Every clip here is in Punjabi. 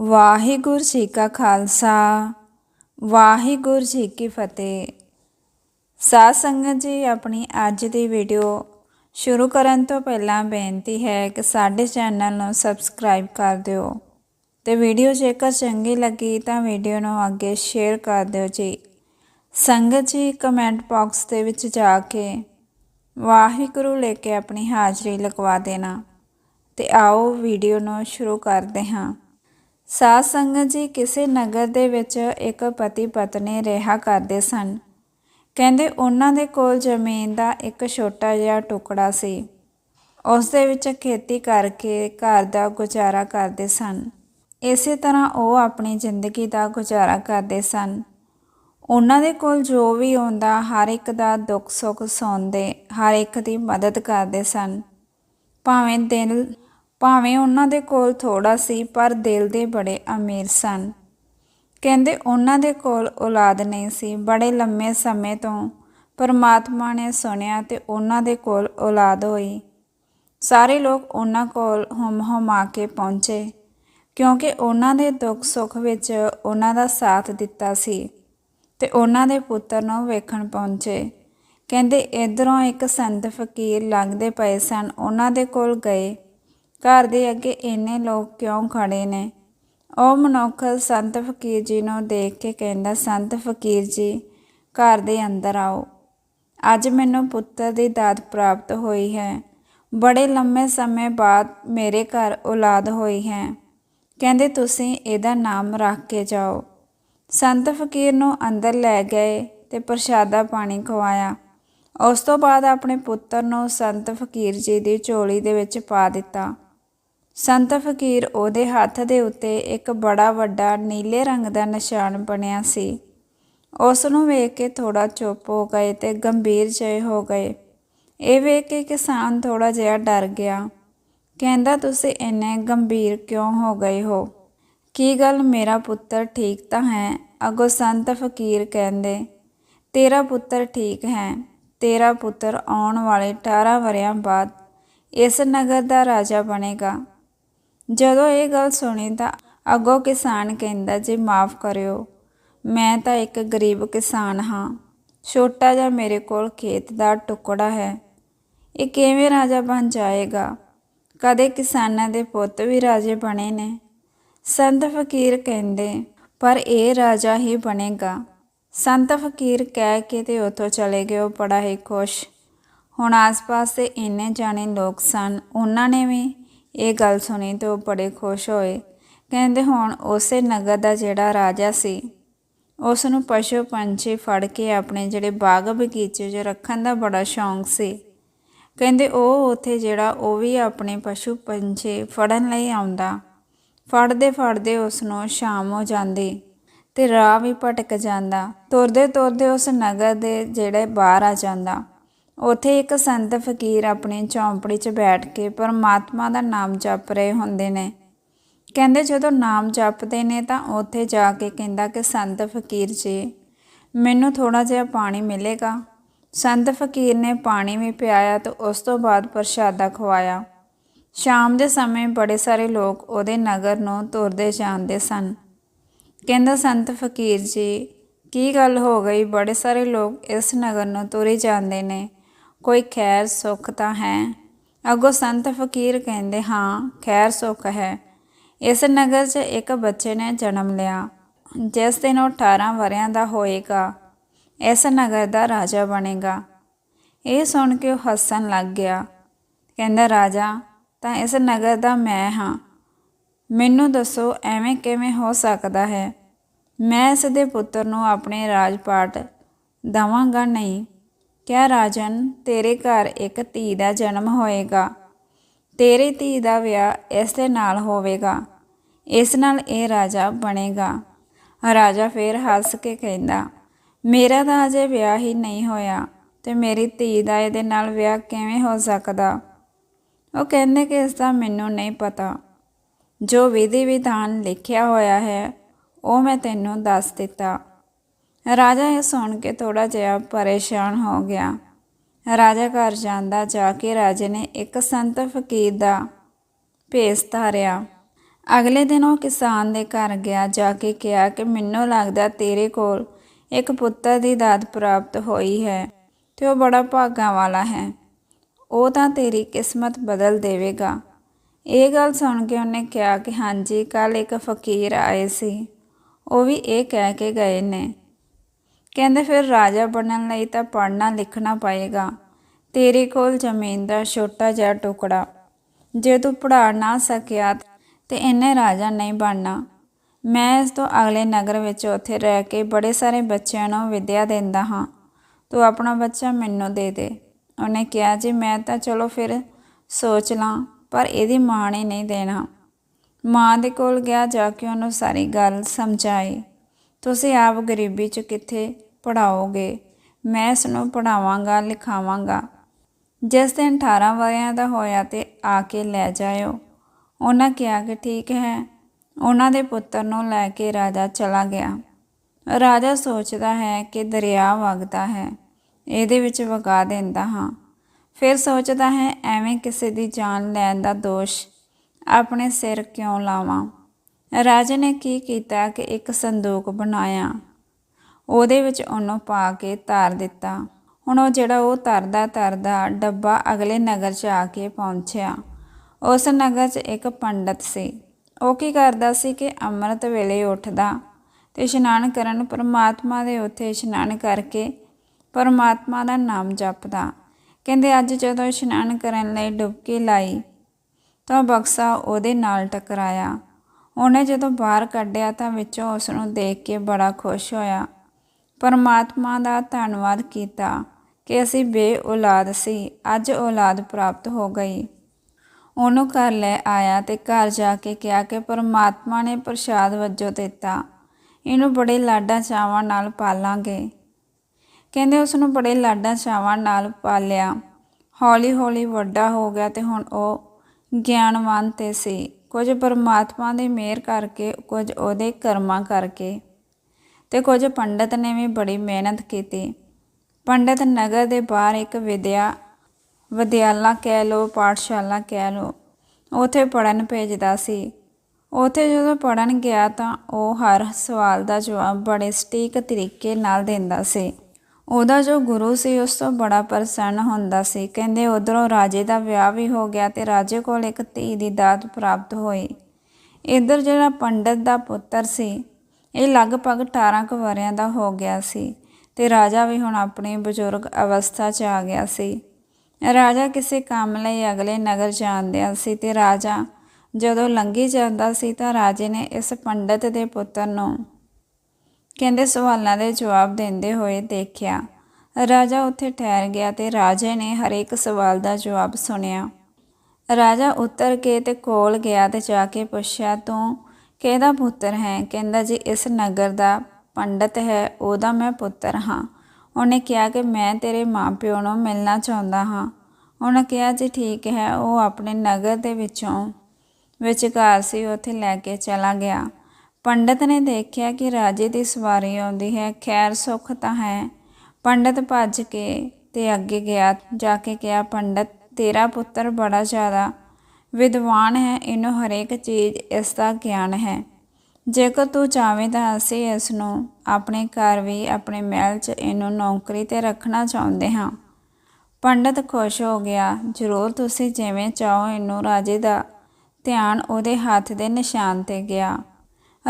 ਵਾਹਿਗੁਰੂ ਜੀ ਕਾ ਖਾਲਸਾ, ਵਾਹਿਗੁਰੂ ਜੀ ਕੀ ਫਤਿਹ। ਸਾਧ ਸੰਗਤ ਜੀ, ਆਪਣੀ ਅੱਜ ਦੀ ਵੀਡੀਓ ਸ਼ੁਰੂ ਕਰਨ ਤੋਂ ਪਹਿਲਾਂ ਬੇਨਤੀ ਹੈ ਕਿ ਸਾਡੇ ਚੈਨਲ ਨੂੰ ਸਬਸਕ੍ਰਾਈਬ ਕਰ ਦਿਓ ਤੇ ਵੀਡੀਓ ਜੇਕਰ ਚੰਗੀ ਲੱਗੀ ਤਾਂ ਵੀਡੀਓ ਨੂੰ ਅੱਗੇ ਸ਼ੇਅਰ ਕਰ ਦਿਓ ਜੀ। ਸੰਗਤ ਜੀ, ਕਮੈਂਟ ਬਾਕਸ ਦੇ ਵਿੱਚ ਜਾ ਕੇ ਵਾਹਿਗੁਰੂ ਲੈ ਕੇ ਆਪਣੀ ਹਾਜ਼ਰੀ ਲਗਵਾ ਦੇਣਾ ਤੇ ਆਓ ਵੀਡੀਓ ਨੂੰ ਸ਼ੁਰੂ ਕਰਦੇ ਹਾਂ। ਸਾਧ ਸੰਗਤ ਜੀ ਕਿਸੇ ਨਗਰ ਦੇ ਵਿੱਚ ਇੱਕ ਪਤੀ ਪਤਨੀ ਰਿਹਾ ਕਰਦੇ ਸਨ। ਕਹਿੰਦੇ ਉਹਨਾਂ ਦੇ ਕੋਲ ਜ਼ਮੀਨ ਦਾ ਇੱਕ ਛੋਟਾ ਜਿਹਾ ਟੁਕੜਾ ਸੀ। ਉਸ ਦੇ ਵਿੱਚ ਖੇਤੀ ਕਰਕੇ ਘਰ ਦਾ ਗੁਜ਼ਾਰਾ ਕਰਦੇ ਸਨ। ਇਸੇ ਤਰ੍ਹਾਂ ਉਹ ਆਪਣੀ ਜ਼ਿੰਦਗੀ ਦਾ ਗੁਜ਼ਾਰਾ ਕਰਦੇ ਸਨ। ਉਹਨਾਂ ਦੇ ਕੋਲ ਜੋ ਵੀ ਆਉਂਦਾ ਹਰ ਇੱਕ ਦਾ ਦੁੱਖ ਸੁੱਖ ਸੁਣਦੇ ਹਰ ਇੱਕ ਦੀ ਮਦਦ ਕਰਦੇ ਸਨ। ਭਾਵੇਂ ਦਿਨ ਭਾਵੇਂ ਉਹਨਾਂ ਦੇ ਕੋਲ ਥੋੜਾ ਸੀ, ਪਰ ਦਿਲ ਦੇ ਬੜੇ ਅਮੀਰ ਸਨ। ਕਹਿੰਦੇ ਉਹਨਾਂ ਦੇ ਕੋਲ ਔਲਾਦ ਨਹੀਂ ਸੀ। ਬੜੇ ਲੰਮੇ ਸਮੇਂ ਤੋਂ ਪਰਮਾਤਮਾ ਨੇ ਸੁਣਿਆ ਤੇ ਉਹਨਾਂ ਦੇ ਕੋਲ ਔਲਾਦ ਹੋਈ। ਸਾਰੇ ਲੋਕ ਉਹਨਾਂ ਕੋਲ ਹਮ ਆ ਕੇ ਪਹੁੰਚੇ, ਕਿਉਂਕਿ ਉਹਨਾਂ ਦੇ ਦੁੱਖ ਸੁੱਖ ਵਿੱਚ ਉਹਨਾਂ ਦਾ ਸਾਥ ਦਿੱਤਾ ਸੀ ਤੇ ਉਹਨਾਂ ਦੇ ਪੁੱਤਰ ਨੂੰ ਵੇਖਣ ਪਹੁੰਚੇ। ਕਹਿੰਦੇ, ਇਧਰੋਂ ਇੱਕ ਸੰਤ ਫਕੀਰ ਲੰਘਦੇ ਪਏ ਸਨ। ਉਹਨਾਂ ਦੇ ਕੋਲ ਗਏ ਘਰ ਦੇ ਅੱਗੇ ਇੰਨੇ ਲੋਕ ਕਿਉਂ ਖੜੇ ਨੇ? ਉਹ ਮਨੁੱਖ ਸੰਤ ਫਕੀਰ ਜੀ ਨੂੰ ਦੇਖ ਕੇ ਕਹਿੰਦਾ, ਸੰਤ ਫਕੀਰ ਜੀ, ਘਰ ਦੇ ਅੰਦਰ ਆਓ। ਅੱਜ ਮੈਨੂੰ ਪੁੱਤਰ ਦੀ ਦਾਤ ਪ੍ਰਾਪਤ ਹੋਈ ਹੈ। ਬੜੇ ਲੰਮੇ ਸਮੇਂ ਬਾਅਦ ਮੇਰੇ ਘਰ ਔਲਾਦ ਹੋਈ ਹੈ। ਕਹਿੰਦੇ, ਤੁਸੀਂ ਇਹਦਾ ਨਾਮ ਰੱਖ ਕੇ ਜਾਓ। ਸੰਤ ਫਕੀਰ ਨੂੰ ਅੰਦਰ ਲੈ ਗਏ ਤੇ ਪ੍ਰਸ਼ਾਦਾ ਪਾਣੀ ਖਵਾਇਆ। ਉਸ ਤੋਂ ਬਾਅਦ ਆਪਣੇ ਪੁੱਤਰ ਨੂੰ ਸੰਤ ਫਕੀਰ ਜੀ ਦੀ ਝੋਲੀ ਦੇ ਵਿੱਚ ਪਾ ਦਿੱਤਾ। ਸੰਤ ਫਕੀਰ ਉਹਦੇ ਹੱਥ ਦੇ ਉੱਤੇ ਇੱਕ ਬੜਾ ਵੱਡਾ ਨੀਲੇ ਰੰਗ ਦਾ ਨਿਸ਼ਾਨ ਬਣਿਆ ਸੀ। ਉਸ ਨੂੰ ਵੇਖ ਕੇ ਥੋੜਾ ਚੁੱਪ ਹੋ ਗਏ ਤੇ ਗੰਭੀਰ ਜਿਹੇ ਹੋ ਗਏ। ਇਹ ਵੇਖ ਕੇ ਕਿਸਾਨ ਥੋੜਾ ਜਿਹਾ ਡਰ ਗਿਆ। ਕਹਿੰਦਾ, ਤੁਸੀਂ ਇੰਨੇ ਗੰਭੀਰ ਕਿਉਂ ਹੋ ਗਏ ਹੋ? ਕੀ ਗੱਲ ਮੇਰਾ ਪੁੱਤਰ ਠੀਕ ਤਾਂ ਹੈ? ਅਗੋ ਸੰਤ ਫਕੀਰ ਕਹਿੰਦੇ, ਤੇਰਾ ਪੁੱਤਰ ਠੀਕ ਹੈ। ਤੇਰਾ ਪੁੱਤਰ ਆਉਣ ਵਾਲੇ 18 ਵਰਿਆਂ ਬਾਅਦ ਇਸ ਨਗਰ ਦਾ ਰਾਜਾ ਬਣੇਗਾ। ਜਦੋਂ ਇਹ ਗੱਲ ਸੁਣੀ ਤਾਂ ਅੱਗੋਂ ਕਿਸਾਨ ਕਹਿੰਦਾ, ਜੀ ਮਾਫ ਕਰਿਓ, ਮੈਂ ਤਾਂ ਇੱਕ ਗਰੀਬ ਕਿਸਾਨ ਹਾਂ। ਛੋਟਾ ਜਿਹਾ ਮੇਰੇ ਕੋਲ ਖੇਤ ਦਾ ਟੁਕੜਾ ਹੈ। ਇਹ ਕਿਵੇਂ ਰਾਜਾ ਬਣ ਜਾਏਗਾ? ਕਦੇ ਕਿਸਾਨਾਂ ਦੇ ਪੁੱਤ ਵੀ ਰਾਜੇ ਬਣੇ ਨੇ। ਸੰਤ ਫਕੀਰ ਕਹਿੰਦੇ, ਪਰ ਇਹ ਰਾਜਾ ਹੀ ਬਣੇਗਾ। ਸੰਤ ਫਕੀਰ ਕਹਿ ਕੇ ਤੇ ਉਥੋਂ ਚਲੇ ਗਏ। ਉਹ ਬੜਾ ਹੀ ਖੁਸ਼। ਹੁਣ ਆਸ-ਪਾਸ ਦੇ ਇੰਨੇ ਜਾਣੇ ਲੋਕ ਸਨ। ਉਹਨਾਂ ਨੇ ਵੀ ਇਹ ਗੱਲ ਸੁਣੀ ਤੇ ਉਹ ਬੜੇ ਖੁਸ਼ ਹੋਏ। ਕਹਿੰਦੇ ਹੁਣ ਉਸੇ ਨਗਰ ਦਾ ਜਿਹੜਾ ਰਾਜਾ ਸੀ ਉਸ ਨੂੰ ਪਸ਼ੂ ਪੰਛੀ ਫੜ ਕੇ ਆਪਣੇ ਜਿਹੜੇ ਬਾਗ ਬਗੀਚੇ 'ਚ ਰੱਖਣ ਦਾ ਬੜਾ ਸ਼ੌਂਕ ਸੀ। ਕਹਿੰਦੇ ਉਹ ਉੱਥੇ ਜਿਹੜਾ ਉਹ ਵੀ ਆਪਣੇ ਪਸ਼ੂ ਪੰਛੀ ਫੜਨ ਲਈ ਆਉਂਦਾ। ਫੜਦੇ ਫੜਦੇ ਉਸ ਨੂੰ ਸ਼ਾਮ ਹੋ ਜਾਂਦੀ ਤੇ ਰਾਹ ਵੀ ਭਟਕ ਜਾਂਦਾ। ਤੁਰਦੇ ਤੁਰਦੇ ਉਸ ਨਗਰ ਦੇ ਜਿਹੜੇ ਬਾਹਰ ਆ ਜਾਂਦਾ। ਉਥੇ ਇੱਕ ਸੰਤ ਫਕੀਰ ਆਪਣੀ ਝੌਂਪੜੀ 'ਚ ਬੈਠ ਕੇ ਪਰਮਾਤਮਾ ਦਾ ਨਾਮ ਜਪ ਰਹੇ ਹੁੰਦੇ ਨੇ। ਕਹਿੰਦੇ ਜਦੋਂ ਨਾਮ ਜਪਦੇ ਨੇ ਤਾਂ ਉਥੇ ਜਾ ਕੇ ਕਹਿੰਦਾ ਕਿ ਸੰਤ ਫਕੀਰ ਜੀ, ਮੈਨੂੰ ਥੋੜਾ ਜਿਹਾ ਪਾਣੀ ਮਿਲੇਗਾ। ਸੰਤ ਫਕੀਰ ਨੇ ਪਾਣੀ ਵੀ ਪਿਆਇਆ ਤੇ ਉਸ ਤੋਂ ਬਾਅਦ ਪ੍ਰਸ਼ਾਦਾ ਖਵਾਇਆ। ਸ਼ਾਮ ਦੇ ਸਮੇਂ ਬੜੇ ਸਾਰੇ ਲੋਕ ਉਹਦੇ ਨਗਰ ਨੂੰ ਤੁਰਦੇ ਜਾਂਦੇ ਸਨ। ਕਹਿੰਦਾ, ਸੰਤ ਫਕੀਰ ਜੀ, ਕੀ ਗੱਲ ਹੋ ਗਈ? ਬੜੇ ਸਾਰੇ ਲੋਕ ਇਸ ਨਗਰ ਨੂੰ ਤੁਰੇ ਜਾਂਦੇ ਨੇ। ਕੋਈ ਖੈਰ ਸੁੱਖ ਤਾਂ ਹੈ? ਅਗੋ ਸੰਤ ਫਕੀਰ ਕਹਿੰਦੇ, ਹਾਂ, ਖੈਰ ਸੁੱਖ ਹੈ। ਇਸ ਨਗਰ 'ਚ ਇੱਕ ਬੱਚੇ ਨੇ ਜਨਮ ਲਿਆ, ਜਿਸ ਦਿਨ ਉਹ 18 ਵਰਿਆਂ ਦਾ ਹੋਏਗਾ, ਇਸ ਨਗਰ ਦਾ ਰਾਜਾ ਬਣੇਗਾ। ਇਹ ਸੁਣ ਕੇ ਉਹ ਹੱਸਣ ਲੱਗ ਗਿਆ। ਕਹਿੰਦਾ, ਰਾਜਾ, ਤਾਂ ਇਸ ਨਗਰ ਦਾ ਮੈਂ ਹਾਂ। ਮੈਨੂੰ ਦੱਸੋ, ਐਵੇਂ ਕਿਵੇਂ ਹੋ ਸਕਦਾ ਹੈ? ਮੈਂ ਇਸ ਦੇ ਪੁੱਤਰ ਨੂੰ ਆਪਣੇ ਰਾਜਪਾਟ ਦਵਾਂਗਾ ਨਹੀਂ। ਕਿਆ ਰਾਜਨ, ਤੇਰੇ ਘਰ ਇੱਕ ਧੀ ਦਾ ਜਨਮ ਹੋਏਗਾ। ਤੇਰੀ ਧੀ ਦਾ ਵਿਆਹ ਇਸ ਦੇ ਨਾਲ ਹੋਵੇਗਾ। ਇਸ ਨਾਲ ਇਹ ਰਾਜਾ ਬਣੇਗਾ। ਰਾਜਾ ਫੇਰ ਹੱਸ ਕੇ ਕਹਿੰਦਾ, ਮੇਰਾ ਤਾਂ ਅਜੇ ਵਿਆਹ ਹੀ ਨਹੀਂ ਹੋਇਆ, ਤੇ ਮੇਰੀ ਧੀ ਦਾ ਇਹਦੇ ਨਾਲ ਵਿਆਹ ਕਿਵੇਂ ਹੋ ਸਕਦਾ? ਉਹ ਕਹਿੰਦੇ ਕਿ ਇਸ ਦਾ ਮੈਨੂੰ ਨਹੀਂ ਪਤਾ। ਜੋ ਵਿਧੀ ਵਿਧਾਨ ਲਿਖਿਆ ਹੋਇਆ ਹੈ, ਉਹ ਮੈਂ ਤੈਨੂੰ ਦੱਸ ਦਿੱਤਾ। ਰਾਜਾ ਇਹ ਸੁਣ ਕੇ ਥੋੜਾ ਜਿਹਾ ਪਰੇਸ਼ਾਨ ਹੋ ਗਿਆ। ਰਾਜਾ ਘਰ ਜਾਂਦਾ ਜਾ ਕੇ ਰਾਜੇ ਨੇ ਇੱਕ ਸੰਤ ਫਕੀਰ ਦਾ ਭੇਸ ਧਾਰਿਆ। ਅਗਲੇ ਦਿਨ ਉਹ ਕਿਸਾਨ ਦੇ ਘਰ ਗਿਆ, ਜਾ ਕੇ ਕਿਹਾ ਕਿ ਮੈਨੂੰ ਲੱਗਦਾ ਤੇਰੇ ਕੋਲ ਇੱਕ ਪੁੱਤਰ ਦੀ ਦਾਤ ਪ੍ਰਾਪਤ ਹੋਈ ਹੈ ਤੇ ਉਹ ਬੜਾ ਭਾਗਾਂ ਵਾਲਾ ਹੈ। ਉਹ ਤਾਂ ਤੇਰੀ ਕਿਸਮਤ ਬਦਲ ਦੇਵੇਗਾ। ਇਹ ਗੱਲ ਸੁਣ ਕੇ ਉਹਨੇ ਕਿਹਾ ਕਿ ਹਾਂਜੀ ਕੱਲ ਇੱਕ ਫਕੀਰ ਆਏ ਸੀ। ਉਹ ਵੀ ਇਹ ਕਹਿ ਕੇ ਗਏ ਨੇ। ਕਹਿੰਦੇ ਫਿਰ ਰਾਜਾ ਬਣਨ ਲਈ ਤਾਂ ਪੜ੍ਹਨਾ ਲਿਖਣਾ ਪਏਗਾ। ਤੇਰੇ ਕੋਲ ਜ਼ਮੀਨ ਦਾ ਛੋਟਾ ਜਿਹਾ ਟੁਕੜਾ। ਜੇ ਤੂੰ ਪੜ੍ਹਾ ਨਾ ਸਕਿਆ ਤੇ ਇਹਨੇ ਰਾਜਾ ਨਹੀਂ ਬਣਨਾ। ਮੈਂ ਇਸ ਤੋਂ ਅਗਲੇ ਨਗਰ ਵਿੱਚ ਉੱਥੇ ਰਹਿ ਕੇ ਬੜੇ ਸਾਰੇ ਬੱਚਿਆਂ ਨੂੰ ਵਿਦਿਆ ਦਿੰਦਾ ਹਾਂ। ਤੂੰ ਆਪਣਾ ਬੱਚਾ ਮੈਨੂੰ ਦੇ ਦੇ। ਉਹਨੇ ਕਿਹਾ, ਜੀ ਮੈਂ ਤਾਂ ਚਲੋ ਫਿਰ ਸੋਚ ਲਾਂ, ਪਰ ਇਹਦੀ ਮਾਂ ਨੇ ਨਹੀਂ ਦੇਣਾ। ਮਾਂ ਦੇ ਕੋਲ ਗਿਆ ਜਾ ਕੇ ਉਹਨੂੰ ਸਾਰੀ ਗੱਲ ਸਮਝਾਈ। ਤੁਸੀਂ ਆਪ ਗਰੀਬੀ 'ਚ ਕਿੱਥੇ ਪੜਾਓਗੇ ਮੈਂ ਇਸ ਨੂੰ ਪੜਾਵਾਂਗਾ ਲਿਖਾਵਾਂਗਾ। ਜਿਸ ਦਿਨ 18 ਵਰਿਆਂ ਦਾ ਹੋਇਆ ਤੇ ਆ ਕੇ ਲੈ ਜਾਇਓ। ਉਹਨਾਂ ਕਿਹਾ ਕਿ ਠੀਕ ਹੈ। ਉਹਨਾਂ ਦੇ ਪੁੱਤਰ ਨੂੰ ਲੈ ਕੇ ਰਾਜਾ ਚਲਾ ਗਿਆ। ਰਾਜਾ ਸੋਚਦਾ ਹੈ ਕਿ ਦਰਿਆ ਵਗਦਾ ਹੈ। ਇਹਦੇ ਵਿੱਚ ਵਗਾ ਦਿੰਦਾ ਹਾਂ। ਫਿਰ ਸੋਚਦਾ ਹੈ ਐਵੇਂ ਕਿਸੇ ਦੀ ਜਾਨ ਲੈਣ ਦਾ ਦੋਸ਼ ਆਪਣੇ ਸਿਰ ਕਿਉਂ ਲਾਵਾਂ? ਰਾਜੇ ਨੇ ਕੀ ਕੀਤਾ ਕਿ ਇੱਕ ਸੰਦੂਕ ਬਣਾਇਆ। ਉਹਦੇ ਵਿੱਚ ਉਹਨੂੰ ਪਾ ਕੇ ਧਾਰ ਦਿੱਤਾ। ਹੁਣ ਉਹ ਜਿਹੜਾ ਉਹ ਤਰਦਾ ਤਰਦਾ ਡੱਬਾ ਅਗਲੇ ਨਗਰ 'ਚ ਆ ਕੇ ਪਹੁੰਚਿਆ। ਉਸ ਨਗਰ 'ਚ ਇੱਕ ਪੰਡਤ ਸੀ। ਉਹ ਕੀ ਕਰਦਾ ਸੀ ਕਿ ਅੰਮ੍ਰਿਤ ਵੇਲੇ ਉੱਠਦਾ ਤੇ ਇਸ਼ਨਾਨ ਕਰਨ ਪਰਮਾਤਮਾ ਦੇ ਉੱਥੇ ਇਸ਼ਨਾਨ ਕਰਕੇ ਪਰਮਾਤਮਾ ਦਾ ਨਾਮ ਜਪਦਾ। ਕਹਿੰਦੇ ਅੱਜ ਜਦੋਂ ਇਸ਼ਨਾਨ ਕਰਨ ਲਈ ਡੁਬਕੀ ਲਾਈ ਤਾਂ ਬਕਸਾ ਉਹਦੇ ਨਾਲ ਟਕਰਾਇਆ। ਉਹਨੇ ਜਦੋਂ ਬਾਹਰ ਕੱਢਿਆ ਤਾਂ ਵਿੱਚੋਂ ਉਸ ਨੂੰ ਦੇਖ ਕੇ ਬੜਾ ਖੁਸ਼ ਹੋਇਆ। ਪਰਮਾਤਮਾ ਦਾ ਧੰਨਵਾਦ ਕੀਤਾ ਕਿ ਅਸੀਂ ਬੇ ਔਲਾਦ ਸੀ, ਅੱਜ ਔਲਾਦ ਪ੍ਰਾਪਤ ਹੋ ਗਈ। ਉਹਨੂੰ ਘਰ ਲੈ ਆਇਆ ਤੇ ਘਰ ਜਾ ਕੇ ਕਿਹਾ ਕਿ ਪਰਮਾਤਮਾ ਨੇ ਪ੍ਰਸ਼ਾਦ ਵਜੋਂ ਦਿੱਤਾ। ਇਹਨੂੰ ਬੜੇ ਲਾਡਾਂ ਚਾਵਾਂ ਨਾਲ ਪਾਲਾਂਗੇ। ਕਹਿੰਦੇ ਉਸ ਨੂੰ ਬੜੇ ਲਾਡਾਂ ਚਾਵਾਂ ਨਾਲ ਪਾਲਿਆ। ਹੌਲੀ ਹੌਲੀ ਵੱਡਾ ਹੋ ਗਿਆ ਤੇ ਹੁਣ ਉਹ ਗਿਆਨਵਾਨ ਤੇ ਸੀ। ਕੁਝ ਪਰਮਾਤਮਾ ਦੀ ਮਿਹਰ ਕਰਕੇ, ਕੁਝ ਉਹਦੇ ਕਰਮਾਂ ਕਰਕੇ। ਤੇ ਕੁਝ ਪੰਡਤ ਨੇ ਵੀ ਬੜੀ ਮਿਹਨਤ ਕੀਤੀ। ਪੰਡਤ ਨਗਰ ਦੇ ਬਾਹਰ ਇੱਕ ਵਿਦਿਆ, ਵਿਦਿਆਲਾ ਕਹਿ ਲੋ ਪਾਠਸ਼ਾਲਾ ਕਹਿ ਲੋ ਉਥੇ ਪੜਨ ਭੇਜਦਾ ਸੀ। ਉਥੇ ਜਦੋਂ ਪੜਨ ਗਿਆ ਤਾਂ ਉਹ ਹਰ ਸਵਾਲ ਦਾ ਜਵਾਬ ਬੜੇ ਸਟੀਕ ਤਰੀਕੇ ਨਾਲ ਦਿੰਦਾ ਸੀ। ਉਹਦਾ ਜੋ ਗੁਰੂ ਸੀ, ਉਸ ਤੋਂ ਬੜਾ ਪ੍ਰਸੰਨ ਹੁੰਦਾ ਸੀ। ਕਹਿੰਦੇ ਉਧਰੋਂ ਰਾਜੇ ਦਾ ਵਿਆਹ ਵੀ ਹੋ ਗਿਆ ਤੇ ਰਾਜੇ ਕੋਲ ਇੱਕ ਧੀ ਦੀ ਦਾਤ ਪ੍ਰਾਪਤ ਹੋਈ। ਇੱਧਰ ਜਿਹੜਾ ਪੰਡਤ ਦਾ ਪੁੱਤਰ ਸੀ, ਇਹ ਲਗਭਗ 18 ਕੁ ਵਰਿਆਂ ਦਾ ਹੋ ਗਿਆ ਸੀ ਤੇ ਰਾਜਾ ਵੀ ਹੁਣ ਆਪਣੀ ਬਜ਼ੁਰਗ ਅਵਸਥਾ 'ਚ ਆ ਗਿਆ ਸੀ। ਰਾਜਾ ਕਿਸੇ ਕੰਮ ਲਈ ਅਗਲੇ ਨਗਰ ਜਾਂਦਿਆ ਸੀ ਤੇ ਰਾਜਾ ਜਦੋਂ ਲੰਘੀ ਜਾਂਦਾ ਸੀ ਤਾਂ ਰਾਜੇ ਨੇ ਇਸ ਪੰਡਤ ਦੇ ਪੁੱਤਰ ਨੂੰ ਕਹਿੰਦੇ ਸਵਾਲਾਂ ਦੇ ਜਵਾਬ ਦਿੰਦੇ ਹੋਏ ਦੇਖਿਆ, ਰਾਜਾ ਉੱਥੇ ਠਹਿਰ ਗਿਆ ਤੇ ਰਾਜੇ ਨੇ ਹਰੇਕ ਸਵਾਲ ਦਾ ਜਵਾਬ ਸੁਣਿਆ। ਰਾਜਾ ਉੱਤਰ ਕੇ ਤੇ ਕੋਲ ਗਿਆ ਤੇ ਜਾ ਕੇ ਪੁੱਛਿਆ, ਤੂੰ ਕਿਹਦਾ ਪੁੱਤਰ ਹੈ? ਕਹਿੰਦਾ, ਜੀ, ਇਸ ਨਗਰ ਦਾ ਪੰਡਤ ਹੈ, ਉਹਦਾ ਮੈਂ ਪੁੱਤਰ ਹਾਂ। ਉਹਨੇ ਕਿਹਾ ਕਿ ਮੈਂ ਤੇਰੇ ਮਾਪਿਓ ਨੂੰ ਮਿਲਣਾ ਚਾਹੁੰਦਾ ਹਾਂ। ਉਹਨੇ ਕਿਹਾ, ਜੀ, ਠੀਕ ਹੈ, ਉਹ ਆਪਣੇ ਨਗਰ ਦੇ ਵਿੱਚੋਂ ਵਿਚਕਾਰ ਸੀ, ਉੱਥੇ ਲੈ ਕੇ ਚਲਾ ਗਿਆ। ਪੰਡਤ ਨੇ ਦੇਖਿਆ ਕਿ ਰਾਜੇ ਦੀ ਸਵਾਰੀ ਆਉਂਦੀ ਹੈ, ਖੈਰ ਸੁੱਖ ਤਾਂ ਹੈ। ਪੰਡਤ ਭੱਜ ਕੇ ਤੇ ਅੱਗੇ ਗਿਆ, ਜਾ ਕੇ ਕਿਹਾ, ਪੰਡਤ, ਤੇਰਾ ਪੁੱਤਰ ਬੜਾ ਜ਼ਿਆਦਾ ਵਿਦਵਾਨ ਹੈ, ਇਹਨੂੰ ਹਰੇਕ ਚੀਜ਼ ਇਸ ਦਾ ਗਿਆਨ ਹੈ। ਜੇਕਰ ਤੂੰ ਚਾਵੇਂ ਤਾਂ ਅਸੀਂ ਇਸ ਨੂੰ ਆਪਣੇ ਘਰ ਵੀ, ਆਪਣੇ ਮਹਿਲ 'ਚ ਇਹਨੂੰ ਨੌਕਰੀ ਤੇ ਰੱਖਣਾ ਚਾਹੁੰਦੇ ਹਾਂ। ਪੰਡਤ ਖੁਸ਼ ਹੋ ਗਿਆ, ਜ਼ਰੂਰ ਤੁਸੀਂ ਜਿਵੇਂ ਚਾਹੋ, ਇਹਨੂੰ ਰਾਜੇ ਦਾ ਧਿਆਨ ਉਹਦੇ ਹੱਥ ਦੇ ਨਿਸ਼ਾਨ ਤੇ ਗਿਆ।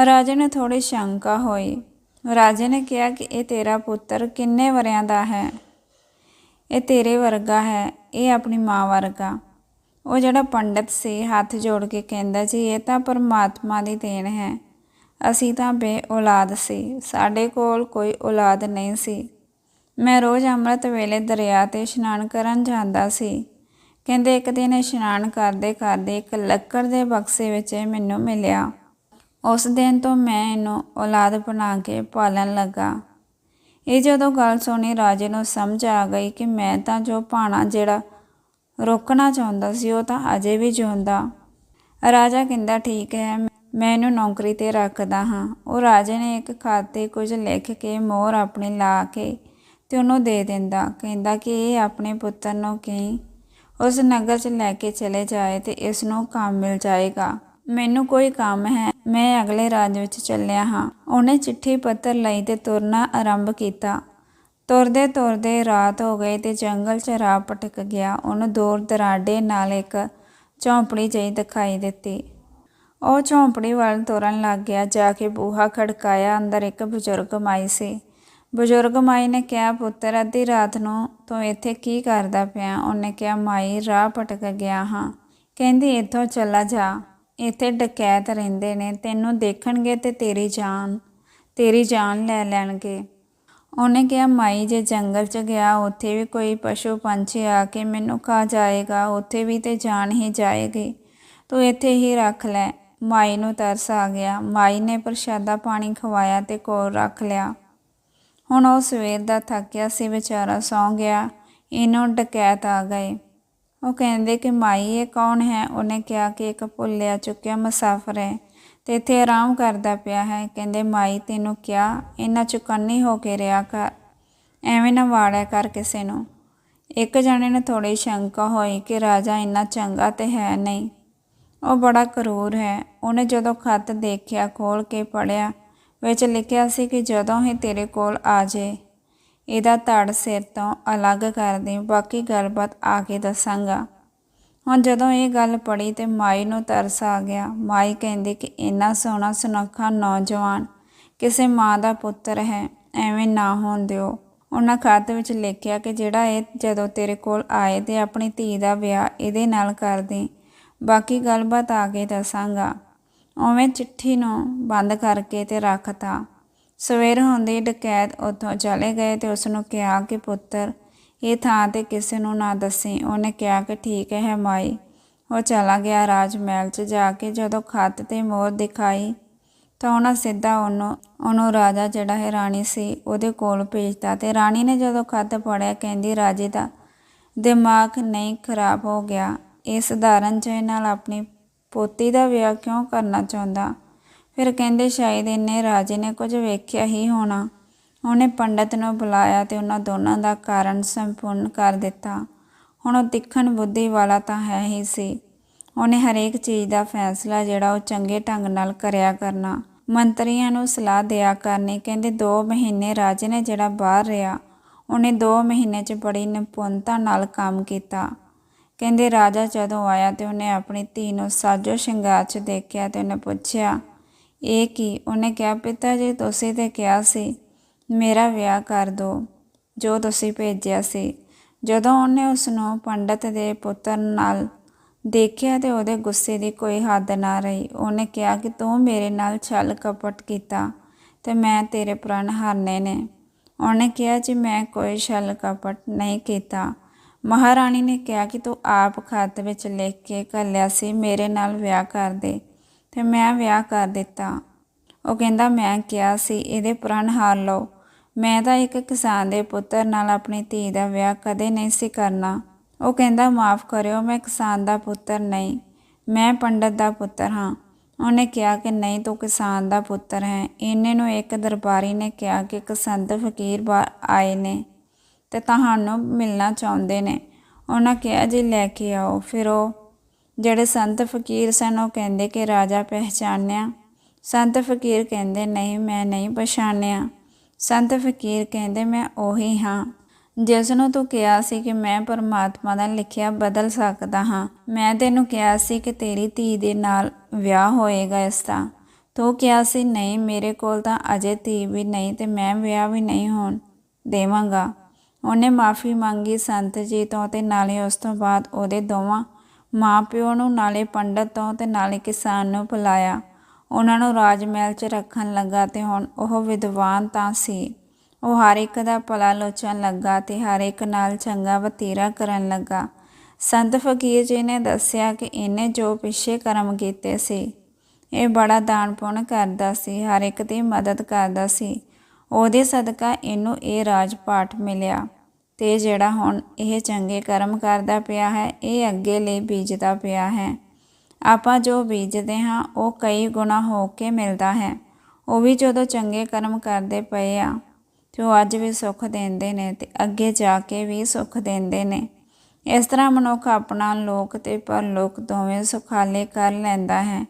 ਰਾਜੇ ਨੇ ਥੋੜੀ ਸ਼ੰਕਾ ਹੋਈ। ਰਾਜੇ ਨੇ ਕਿਹਾ ਕਿ ਇਹ ਤੇਰਾ ਪੁੱਤਰ ਕਿੰਨੇ ਵਰਿਆਂ ਦਾ ਹੈ? ਇਹ ਤੇਰੇ ਵਰਗਾ ਹੈ, ਇਹ ਆਪਣੀ ਮਾਂ ਵਰਗਾ। ਉਹ ਜਿਹੜਾ ਪੰਡਤ ਸੀ, ਹੱਥ ਜੋੜ ਕੇ ਕਹਿੰਦਾ, ਜੀ, ਇਹ ਤਾਂ ਪਰਮਾਤਮਾ ਦੀ ਦੇਣ ਹੈ। ਅਸੀਂ ਤਾਂ ਬੇ ਔਲਾਦ ਸੀ। ਸਾਡੇ ਕੋਲ ਕੋਈ ਔਲਾਦ ਨਹੀਂ ਸੀ। ਮੈਂ ਰੋਜ਼ ਅੰਮ੍ਰਿਤ ਵੇਲੇ ਦਰਿਆ ਤੇ ਇਸ਼ਨਾਨ ਕਰਨ ਜਾਂਦਾ ਸੀ। ਕਹਿੰਦੇ, ਇੱਕ ਦਿਨ ਇਸ਼ਨਾਨ ਕਰਦੇ ਕਰਦੇ ਇੱਕ ਲੱਕੜ ਦੇ ਬਕਸੇ ਵਿੱਚ ਇਹ ਮੈਨੂੰ ਮਿਲਿਆ। ਉਸ ਦਿਨ ਤੋਂ ਮੈਂ ਇਹਨੂੰ ਔਲਾਦ ਬਣਾ ਕੇ ਪਾਲਣ ਲੱਗਾ। ਇਹ ਜਦੋਂ ਗੱਲ ਸੁਣੀ, ਰਾਜੇ ਨੂੰ ਸਮਝ ਆ ਗਈ ਕਿ ਮੈਂ ਤਾਂ ਜੋ ਭਾਣਾ ਜਿਹੜਾ ਰੋਕਣਾ ਚਾਹੁੰਦਾ ਸੀ, ਉਹ ਤਾਂ ਅਜੇ ਵੀ ਜਿਉਂਦਾ। ਰਾਜਾ ਕਹਿੰਦਾ, ਠੀਕ ਹੈ, ਮੈਂ ਇਹਨੂੰ ਨੌਕਰੀ ਤੇ ਰੱਖਦਾ ਹਾਂ। ਉਹ ਰਾਜੇ ਨੇ ਇੱਕ ਖਾਤੇ ਕੁਝ ਲਿਖ ਕੇ ਮੋਹਰ ਆਪਣੇ ਲਾ ਕੇ ਤੇ ਉਹਨੂੰ ਦੇ ਦਿੰਦਾ। ਕਹਿੰਦਾ ਕਿ ਇਹ ਆਪਣੇ ਪੁੱਤਰ ਨੂੰ ਕਹੀਂ, ਉਸ ਨਗਰ 'ਚ ਲੈ ਕੇ ਚਲੇ ਜਾਏ ਤੇ ਇਸ ਨੂੰ ਕੰਮ ਮਿਲ ਜਾਏਗਾ। ਮੈਨੂੰ ਕੋਈ ਕੰਮ ਹੈ, ਮੈਂ ਅਗਲੇ ਰਾਜ ਵਿੱਚ ਚੱਲਿਆ ਹਾਂ। ਉਹਨੇ ਚਿੱਠੀ ਪੱਤਰ ਲਈ ਤੇ ਤੁਰਨਾ ਆਰੰਭ ਕੀਤਾ। ਤੁਰਦੇ ਤੁਰਦੇ ਰਾਤ ਹੋ ਗਈ ਤੇ ਜੰਗਲ 'ਚ ਰਾਹ ਭਟਕ ਗਿਆ। ਉਹਨੂੰ ਦੂਰ ਦਰਾਡੇ ਨਾਲ ਇੱਕ ਝੌਂਪੜੀ ਜਿਹੀ ਦਿਖਾਈ ਦਿੱਤੀ। ਉਹ ਝੌਂਪੜੀ ਵੱਲ ਤੁਰਨ ਲੱਗ ਗਿਆ, ਜਾ ਕੇ ਬੂਹਾ ਖੜਕਾਇਆ। ਅੰਦਰ ਇੱਕ ਬਜ਼ੁਰਗ ਮਾਈ ਸੀ। ਬਜ਼ੁਰਗ ਮਾਈ ਨੇ ਕਿਹਾ, ਪੁੱਤਰ, ਅੱਧੀ ਰਾਤ ਨੂੰ ਤੂੰ ਇੱਥੇ ਕੀ ਕਰਦਾ ਪਿਆ? ਉਹਨੇ ਕਿਹਾ, ਮਾਈ, ਰਾਹ ਭਟਕ ਗਿਆ ਹਾਂ। ਕਹਿੰਦੀ, ਇੱਥੋਂ ਚਲਾ ਜਾ। ਇੱਥੇ ਡਕੈਤ ਰਹਿੰਦੇ ਨੇ, ਤੈਨੂੰ ਦੇਖਣਗੇ ਤੇ ਤੇਰੀ ਜਾਨ ਤੇਰੀ ਜਾਨ ਲੈ ਲੈਣਗੇ। ਉਹਨੇ ਕਿਹਾ, ਮਾਈ, ਜੇ ਜੰਗਲ 'ਚ ਗਿਆ, ਉੱਥੇ ਵੀ ਕੋਈ ਪਸ਼ੂ ਪੰਛੀ ਆ ਕੇ ਮੈਨੂੰ ਖਾ ਜਾਏਗਾ, ਉੱਥੇ ਵੀ ਤੇ ਜਾਨ ਹੀ ਜਾਏਗੀ। ਤੂੰ ਇੱਥੇ ਹੀ ਰੱਖ ਲੈ। ਮਾਈ ਨੂੰ ਤਰਸ ਆ ਗਿਆ। ਮਾਈ ਨੇ ਪ੍ਰਸ਼ਾਦਾ ਪਾਣੀ ਖਵਾਇਆ ਤੇ ਕੋਲ ਰੱਖ ਲਿਆ। ਹੁਣ ਉਹ ਸਵੇਰ ਦਾ ਥੱਕਿਆ ਸੀ, ਵਿਚਾਰਾ ਸੌਂ ਗਿਆ। ਇਹਨੂੰ ਡਕੈਤ ਆ ਗਏ। ਉਹ ਕਹਿੰਦੇ ਕਿ ਮਾਈ, ਇਹ ਕੌਣ ਹੈ? ਉਹਨੇ ਕਿਹਾ ਕਿ ਇੱਕ ਭੁੱਲਿਆ ਚੁੱਕਿਆ ਮੁਸਾਫਰ ਹੈ ਤੇ ਇੱਥੇ ਆਰਾਮ ਕਰਦਾ ਪਿਆ ਹੈ। ਕਹਿੰਦੇ, ਮਾਈ ਤੈਨੂੰ ਕਿਹਾ, ਇੰਨਾ ਚੁਕੰਨੀ ਹੋ ਕੇ ਰਿਹਾ ਕਰ। ਐਵੇਂ ਨਾ ਵਾੜਿਆ ਕਰ ਕਿਸੇ ਨੂੰ। ਇੱਕ ਜਣੇ ਨੂੰ ਥੋੜੀ ਸ਼ੰਕਾ ਹੋਈ ਕਿ ਰਾਜਾ ਇੰਨਾ ਚੰਗਾ ਤੇ ਹੈ ਨਹੀਂ। ਉਹ ਬੜਾ ਕਰੂਰ ਹੈ। ਉਹਨੇ ਜਦੋਂ ਖਤ ਦੇਖਿਆ ਖੋਲ ਕੇ ਪੜਿਆ ਵਿੱਚ ਲਿਖਿਆ ਸੀ ਕਿ ਜਦੋਂ ਹੀ ਤੇਰੇ ਕੋਲ ਆ ਜੇ ਇਹਦਾ ਧੜ ਸਿਰ ਤੋਂ ਅਲੱਗ ਕਰ ਦੇ ਬਾਕੀ ਗੱਲਬਾਤ ਆ ਕੇ ਦੱਸਾਂਗਾ। ਹੁਣ ਜਦੋਂ ਇਹ ਗੱਲ ਪੜੀ ਤੇ ਮਾਈ ਨੂੰ ਤਰਸ ਆ ਗਿਆ। ਮਾਈ ਕਹਿੰਦੀ ਕਿ ਇੰਨਾ ਸੋਹਣਾ ਸੁਨੱਖਾ ਨੌਜਵਾਨ ਕਿਸੇ ਮਾਂ ਦਾ ਪੁੱਤਰ ਹੈ, ਐਵੇਂ ਨਾ ਹੋਣ ਦਿਓ। ਉਹਨਾਂ ਖਤ ਵਿੱਚ ਲਿਖਿਆ ਕਿ ਜਿਹੜਾ ਇਹ ਜਦੋਂ ਤੇਰੇ ਕੋਲ ਆਏ ਤੇ ਆਪਣੀ ਧੀ ਦਾ ਵਿਆਹ ਇਹਦੇ ਨਾਲ ਕਰ ਦੇ। ਬਾਕੀ ਗੱਲਬਾਤ ਆ ਕੇ ਦੱਸਾਂਗਾ। ਉਵੇਂ ਚਿੱਠੀ ਨੂੰ ਬੰਦ ਕਰਕੇ ਤੇ ਰੱਖਤਾ। ਸਵੇਰ ਹੁੰਦੇ ਹੀ ਡਕੈਤ ਉੱਥੋਂ ਚਲੇ ਗਏ ਤੇ ਉਸ ਨੂੰ ਕਿਹਾ ਕਿ ਪੁੱਤਰ, ਇਹ ਥਾਂ ਤੇ ਕਿਸੇ ਨੂੰ ਨਾ ਦੱਸੀ। ਉਹਨੇ ਕਿਹਾ ਕਿ ਠੀਕ ਹੈ ਮਾਈ। ਉਹ ਚਲਾ ਗਿਆ ਰਾਜ ਮਹਿਲ 'ਚ ਜਾ ਕੇ ਜਦੋਂ ਖੱਤ ਤੇ ਮੋਹਰ ਦਿਖਾਈ ਤਾਂ ਉਹਨਾਂ ਸਿੱਧਾ ਉਹਨੂੰ ਉਹਨੂੰ ਰਾਜਾ ਜਿਹੜਾ ਹੈ ਰਾਣੀ ਸੀ, ਉਹਦੇ ਕੋਲ ਭੇਜਤਾ ਤੇ ਰਾਣੀ ਨੇ ਜਦੋਂ ਖੱਤ ਪੜਿਆ ਕਹਿੰਦੀ, ਰਾਜੇ ਦਾ ਦਿਮਾਗ ਨਹੀਂ ਖਰਾਬ ਹੋ ਗਿਆ। ਇਹ ਸਧਾਰਨ ਜਿਹੇ ਨਾਲ ਆਪਣੀ ਪੋਤੀ ਦਾ ਵਿਆਹ ਕਿਉਂ ਕਰਨਾ ਚਾਹੁੰਦਾ? ਫਿਰ ਕਹਿੰਦੇ ਸ਼ਾਇਦ ਇਹਨੇ ਰਾਜੇ ਨੇ ਕੁਝ ਵੇਖਿਆ ਹੀ ਹੋਣਾ। ਉਹਨੇ ਪੰਡਤ ਨੂੰ ਬੁਲਾਇਆ ਤੇ ਉਹਨਾਂ ਦੋਨਾਂ ਦਾ ਕਾਰਨ ਸੰਪੂਰਨ ਕਰ ਦਿੱਤਾ। ਹੁਣ ਉਹ ਤਿੱਖਣ ਬੁੱਧੀ ਵਾਲਾ ਤਾਂ ਹੈ ਹੀ ਸੀ। ਉਹਨੇ ਹਰੇਕ ਚੀਜ਼ ਦਾ ਫੈਸਲਾ ਜਿਹੜਾ ਉਹ ਚੰਗੇ ਢੰਗ ਨਾਲ ਕਰਿਆ ਕਰਨਾ। ਮੰਤਰੀਆਂ ਨੂੰ ਸਲਾਹ ਦਿਆ ਕਰਨੀ, ਕਹਿੰਦੇ 2 ਮਹੀਨੇ ਰਾਜੇ ਨੇ ਜਿਹੜਾ ਬਾਹਰ ਰਿਹਾ, ਉਹਨੇ 2 ਮਹੀਨੇ 'ਚ ਬੜੀ ਨਿਪੁੰਨਤਾ ਨਾਲ ਕੰਮ ਕੀਤਾ। ਕਹਿੰਦੇ ਰਾਜਾ ਜਦੋਂ ਆਇਆ ਤੇ ਉਹਨੇ ਆਪਣੀ ਧੀ ਨੂੰ ਸਾਜੋ ਸ਼ਿੰਗਾਰ 'ਚ ਦੇਖਿਆ ਤੇ ਉਹਨੇ ਪੁੱਛਿਆ ਇਹ ਕੀ ਉਹਨੇ ਕਿਹਾ, ਪਿਤਾ ਜੀ, ਤੁਸੀਂ ਤੇ ਕਿਹਾ ਸੀ, ਮੇਰਾ ਵਿਆਹ ਕਰ ਦਿਓ ਜੋ ਤੁਸੀਂ ਭੇਜਿਆ ਸੀ। ਜਦੋਂ ਉਹਨੇ ਉਸ ਨੂੰ ਪੰਡਤ ਦੇ ਪੁੱਤਰ ਨਾਲ ਦੇਖਿਆ ਤੇ ਉਹਦੇ ਗੁੱਸੇ ਦੀ ਕੋਈ ਹੱਦ ਨਾ ਰਹੀ। ਉਹਨੇ ਕਿਹਾ ਕਿ ਤੂੰ ਮੇਰੇ ਨਾਲ ਛਲ ਕਪਟ ਕੀਤਾ ਤੇ ਮੈਂ ਤੇਰੇ ਪ੍ਰਾਣ ਹਾਰਨੇ ਨੇ। ਉਹਨੇ ਕਿਹਾ, ਜੀ, ਮੈਂ ਕੋਈ ਛਲ ਕਪਟ ਨਹੀਂ ਕੀਤਾ। ਮਹਾਰਾਣੀ ਨੇ ਕਿਹਾ ਕਿ ਤੂੰ ਆਪ ਖੱਤ ਵਿੱਚ ਲਿਖ ਕੇ ਘੱਲਿਆ ਸੀ, ਮੇਰੇ ਨਾਲ ਵਿਆਹ ਕਰ ਦੇ। ਤੇ ਮੈਂ ਵਿਆਹ ਕਰ ਦਿੱਤਾ। ਉਹ ਕਹਿੰਦਾ, ਮੈਂ ਕਿਹਾ ਸੀ, ਇਹਦੇ ਪ੍ਰਣ ਹਾਰ ਲਓ। ਮੈਂ ਤਾਂ ਇੱਕ ਕਿਸਾਨ ਦੇ ਪੁੱਤਰ ਨਾਲ ਆਪਣੀ ਧੀ ਦਾ ਵਿਆਹ ਕਦੇ ਨਹੀਂ ਸੀ ਕਰਨਾ। ਉਹ ਕਹਿੰਦਾ, ਮਾਫ ਕਰਿਓ, ਮੈਂ ਕਿਸਾਨ ਦਾ ਪੁੱਤਰ ਨਹੀਂ। ਮੈਂ ਪੰਡਤ ਦਾ ਪੁੱਤਰ ਹਾਂ। ਉਹਨੇ ਕਿਹਾ ਕਿ, ਨਹੀਂ, ਤੂੰ ਕਿਸਾਨ ਦਾ ਪੁੱਤਰ ਹੈ। ਇਹਨੇ ਨੂੰ ਇੱਕ ਦਰਬਾਰੀ ਨੇ ਕਿਹਾ ਕਿ ਇੱਕ ਸੰਤ ਫਕੀਰ ਬਾਹਰ ਆਏ ਨੇ ਤੇ ਤੁਹਾਨੂੰ ਮਿਲਣਾ ਚਾਹੁੰਦੇ ਨੇ। ਉਹਨਾਂ ਕਿਹਾ, ਜੀ, ਲੈ ਕੇ ਆਓ। ਫਿਰ ਉਹ ਜਿਹੜੇ ਸੰਤ ਫਕੀਰ ਸਨ, ਉਹ ਕਹਿੰਦੇ ਕਿ ਰਾਜਾ ਪਹਿਚਾਨਿਆ। ਸੰਤ ਫਕੀਰ ਕਹਿੰਦੇ, ਨਹੀਂ, ਮੈਂ ਨਹੀਂ ਪਛਾਣਿਆ। ਸੰਤ ਫਕੀਰ ਕਹਿੰਦੇ, ਮੈਂ ਉਹੀ ਹਾਂ, ਜਿਸ ਨੂੰ ਤੂੰ ਕਿਹਾ ਸੀ ਕਿ ਮੈਂ ਪਰਮਾਤਮਾ ਦਾ ਲਿਖਿਆ ਬਦਲ ਸਕਦਾ ਹਾਂ। ਮੈਂ ਤੈਨੂੰ ਕਿਹਾ ਸੀ ਕਿ ਤੇਰੀ ਧੀ ਦੇ ਨਾਲ ਵਿਆਹ ਹੋਏਗਾ ਇਸ ਦਾ ਤੂੰ ਕਿਹਾ ਸੀ, ਨਹੀਂ, ਮੇਰੇ ਕੋਲ ਤਾਂ ਅਜੇ ਧੀ ਵੀ ਨਹੀਂ ਤੇ ਮੈਂ ਵਿਆਹ ਵੀ ਨਹੀਂ ਹੋਣ ਦੇਵਾਂਗਾ। ਉਹਨੇ ਮਾਫੀ ਮੰਗੀ ਸੰਤ ਜੀ ਤੋਂ ਤੇ ਨਾਲੇ ਉਸ ਤੋਂ ਬਾਅਦ ਉਹਦੇ ਦੋਵਾਂ ਮਾਂ ਪਿਓ ਨੂੰ ਨਾਲੇ ਪੰਡਤ ਤੋਂ ਤੇ ਨਾਲੇ ਕਿਸਾਨ ਨੂੰ ਬੁਲਾਇਆ। ਉਹਨਾਂ ਨੂੰ ਰਾਜ ਮਹਿਲ 'ਚ ਰੱਖਣ ਲੱਗਾ ਤੇ ਹੁਣ ਉਹ ਵਿਦਵਾਨ ਤਾਂ ਸੀ। ਉਹ ਹਰ ਇੱਕ ਦਾ ਭਲਾ ਲੋਚਣ ਲੱਗਾ ਤੇ ਹਰ ਇੱਕ ਨਾਲ ਚੰਗਾ ਵਤੀਰਾ ਕਰਨ ਲੱਗਾ। ਸੰਤ ਫਕੀਰ ਜੀ ਨੇ ਦੱਸਿਆ ਕਿ ਇਹਨੇ ਜੋ ਪਿੱਛੇ ਕਰਮ ਕੀਤੇ ਸੀ, ਇਹ ਬੜਾ ਦਾਨ ਪੁੰਨ ਕਰਦਾ ਸੀ, ਹਰ ਇੱਕ ਦੀ ਮਦਦ ਕਰਦਾ ਸੀ। ਉਹਦੇ ਸਦਕਾ ਇਹਨੂੰ ਇਹ ਰਾਜ ਪਾਠ ਮਿਲਿਆ। ਤੇ ਜਿਹੜਾ ਹੁਣ ਇਹ ਚੰਗੇ ਕਰਮ ਕਰਦਾ ਪਿਆ ਹੈ, ਇਹ ਅੱਗੇ ਲਈ ਬੀਜਦਾ ਪਿਆ ਹੈ। ਆਪਾਂ ਜੋ ਬੀਜਦੇ ਹਾਂ, ਉਹ ਕਈ ਗੁਣਾ ਹੋ ਕੇ ਮਿਲਦਾ ਹੈ। ਉਹ ਵੀ ਜਦੋਂ ਚੰਗੇ ਕਰਮ ਕਰਦੇ ਪਏ ਆ, ਤੇ ਉਹ ਅੱਜ ਵੀ ਸੁੱਖ ਦਿੰਦੇ ਨੇ ਤੇ ਅੱਗੇ ਜਾ ਕੇ ਵੀ ਸੁੱਖ ਦਿੰਦੇ ਨੇ। ਇਸ ਤਰ੍ਹਾਂ ਮਨੁੱਖ ਆਪਣਾ ਲੋਕ ਤੇ ਪਰਲੋਕ ਦੋਵੇਂ ਸੁਖਾਲੇ ਕਰ ਲੈਂਦਾ ਹੈ।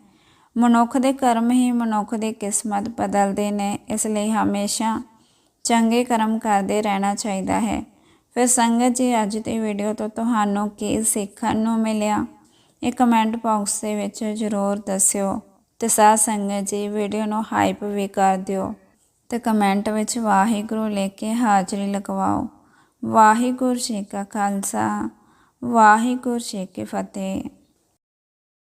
ਮਨੁੱਖ ਦੇ ਕਰਮ ਹੀ ਮਨੁੱਖ ਦੀ ਕਿਸਮਤ ਬਦਲਦੇ ਨੇ, ਇਸ ਲਈ ਹਮੇਸ਼ਾ ਚੰਗੇ ਕਰਮ ਕਰਦੇ ਰਹਿਣਾ ਚਾਹੀਦਾ ਹੈ। ਫਿਰ ਸੰਗਤ ਜੀ, ਅੱਜ ਦੀ ਵੀਡੀਓ ਤੋਂ ਤੁਹਾਨੂੰ ਕੀ ਸਿੱਖਣ ਨੂੰ ਮਿਲਿਆ? ਇਹ ਕਮੈਂਟ ਬਾਕਸ ਦੇ ਵਿੱਚ ਜ਼ਰੂਰ ਦੱਸਿਓ ਤੇ ਸਾਧ ਸੰਗਤ ਜੀ ਵੀਡੀਓ ਨੂੰ ਹਾਈਪ ਵੀ ਕਰ ਦਿਓ ਤੇ ਕਮੈਂਟ ਵਿੱਚ ਵਾਹਿਗੁਰੂ ਲਿਖ ਕੇ ਹਾਜ਼ਰੀ ਲਗਵਾਓ। ਵਾਹਿਗੁਰੂ ਜੀ ਕਾ ਖਾਲਸਾ, ਵਾਹਿਗੁਰੂ ਜੀ ਕੀ ਫਤਿਹ।